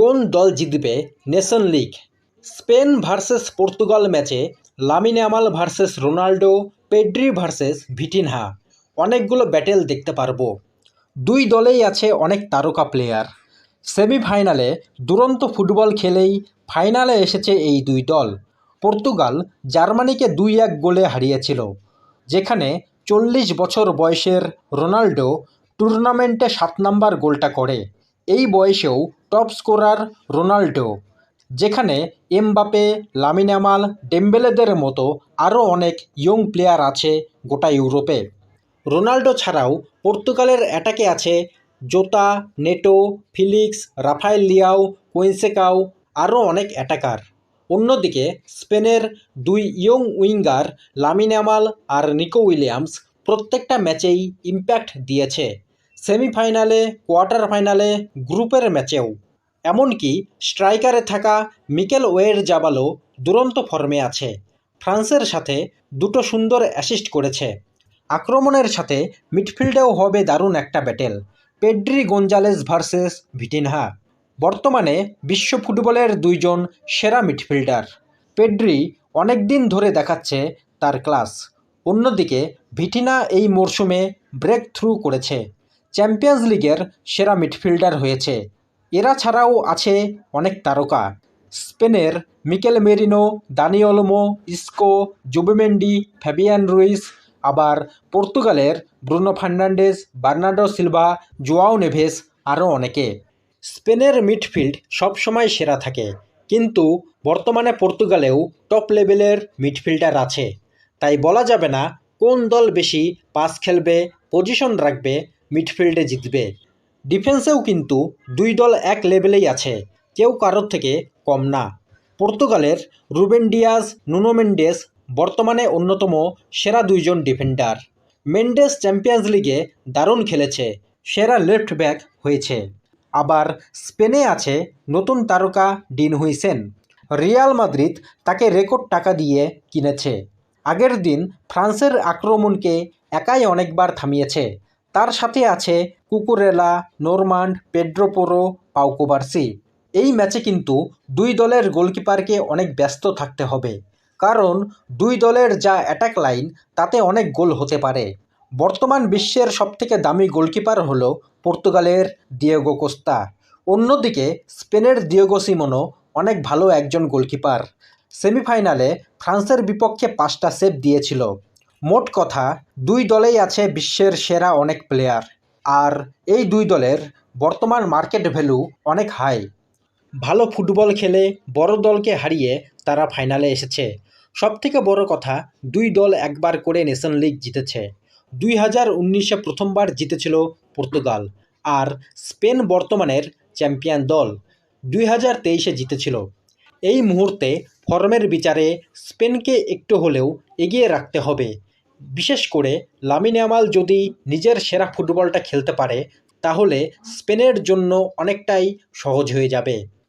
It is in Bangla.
কোন দল জিতবে nation league Spain versus Portugal ম্যাচে Lamine Yamal versus Ronaldo, Pedri versus Vitinha. অনেকগুলো ব্যাটেল দেখতে পারব। দুই দলেই আছে অনেক তারকা প্লেয়ার সেমিফাইনালে দুরন্ত ফুটবল খেলেই ফাইনালে এসেছে এই দুই দল। পর্তুগাল জার্মানিকে দুই এক গোলে হারিয়েছিল, যেখানে চল্লিশ বছর বয়সের রোনাল্ডো টুর্নামেন্টে সাত নম্বর গোলটা করে। এই বয়সেও টপ স্কোরার রোনাল্ডো যেখানে এমবাপে লামিনামাল ডেম্বেলেদের মতো আরও অনেক ইয়ং প্লেয়ার আছে গোটা ইউরোপে। রোনাল্ডো ছাড়াও পর্তুগালের অ্যাটাকে আছে Jota Neto Felix Rafael Leao Conceicao আরও অনেক অ্যাটাকার অন্যদিকে স্পেনের দুই ইয়ং উইঙ্গার লামিনামাল আর নিকো উইলিয়ামস প্রত্যেকটা ম্যাচেই ইম্প্যাক্ট দিয়েছে। সেমিফাইনালে কোয়ার্টার ফাইনালে গ্রুপের ম্যাচেও। এমনকি স্ট্রাইকারে থাকা মিকেল ওয়ের জাবালও দুরন্ত ফর্মে আছে। ফ্রান্সের সাথে দুটো সুন্দর অ্যাসিস্ট করেছে। আক্রমণের সাথে মিডফিল্ডেও হবে দারুণ একটা battle. Pedri Gonzalez versus Vitinha. বর্তমানে বিশ্ব ফুটবলের দুইজন সেরা মিডফিল্ডার। পেড্রি অনেক দিন ধরে দেখাচ্ছে তার ক্লাস। অন্যদিকে ভিটিনা এই মরশুমে ব্রেক থ্রু করেছে। চ্যাম্পিয়ন্স লিগের সেরা মিডফিল্ডার হয়েছে। এরা ছাড়াও আছে অনেক তারকা। স্পেনের Mikel Merino Dani Olmo Isco, Zubimendi, Fabian Ruiz, আবার পর্তুগালের Bruno Fernandes Bernardo Silva, Joao Neves আরও অনেকে। স্পেনের মিডফিল্ড সবসময় সেরা থাকে, কিন্তু বর্তমানে পর্তুগালেও টপ লেভেলের মিডফিল্ডার আছে। তাই বলা যাবে না কোন দল বেশি পাস খেলবে, পজিশন রাখবে, মিডফিল্ডে জিতবে। ডিফেন্সেও কিন্তু দুই দল এক লেভেলেই আছে, কেউ কারোর থেকে কম না। পর্তুগালের রুবেন ডিয়াস নুনো মেন্ডেস বর্তমানে অন্যতম সেরা দুইজন ডিফেন্ডার। মেন্ডেস চ্যাম্পিয়ন্স লিগে দারুণ খেলেছে, সেরা লেফট ব্যাক হয়েছে। আবার স্পেনে আছে নতুন তারকা ডিন হুইসেন। রিয়াল মাদ্রিদ তাকে রেকর্ড টাকা দিয়ে কিনেছে। আগের দিন ফ্রান্সের আক্রমণকে একাই অনেকবার থামিয়েছে। তার সাথে আছে কুকুরেলা, নোরমান্ড পেড্রোপোরো পাউকোবার্সি এই ম্যাচে কিন্তু দুই দলের গোলকিপারকে অনেক ব্যস্ত থাকতে হবে। কারণ দুই দলের যা অ্যাটাক লাইন, তাতে অনেক গোল হতে পারে। বর্তমান বিশ্বের সবথেকে দামি গোলকিপার হলো পর্তুগালের দিয়েগো কোস্তা। অন্যদিকে, স্পেনের দিয়েগো সিমোনো অনেক ভালো একজন গোলকিপার। সেমিফাইনালে ফ্রান্সের বিপক্ষে পাঁচটা সেভ দিয়েছিল। মোট কথা, দুই দলেই আছে বিশ্বের সেরা অনেক প্লেয়ার আর এই দুই দলের বর্তমান মার্কেট ভ্যালু অনেক হাই ভালো ফুটবল খেলে বড় দলকে হারিয়ে তারা ফাইনালে এসেছে। সবথেকে বড় কথা, দুই দল একবার করে নেশন লিগ জিতেছে। দুই হাজার উনিশে প্রথমবার জিতেছিল পর্তুগাল, আর স্পেন বর্তমানের চ্যাম্পিয়ন দল দুই হাজার তেইশে জিতেছিল। এই মুহূর্তে ফর্মের বিচারে স্পেনকে একটু হলেও এগিয়ে রাখতে হবে। বিশেষ করে লামিন ইয়ামাল যদি নিজের সেরা ফুটবলটা খেলতে পারে, তাহলে স্পেনের জন্য অনেকটাই সহজ হয়ে যাবে।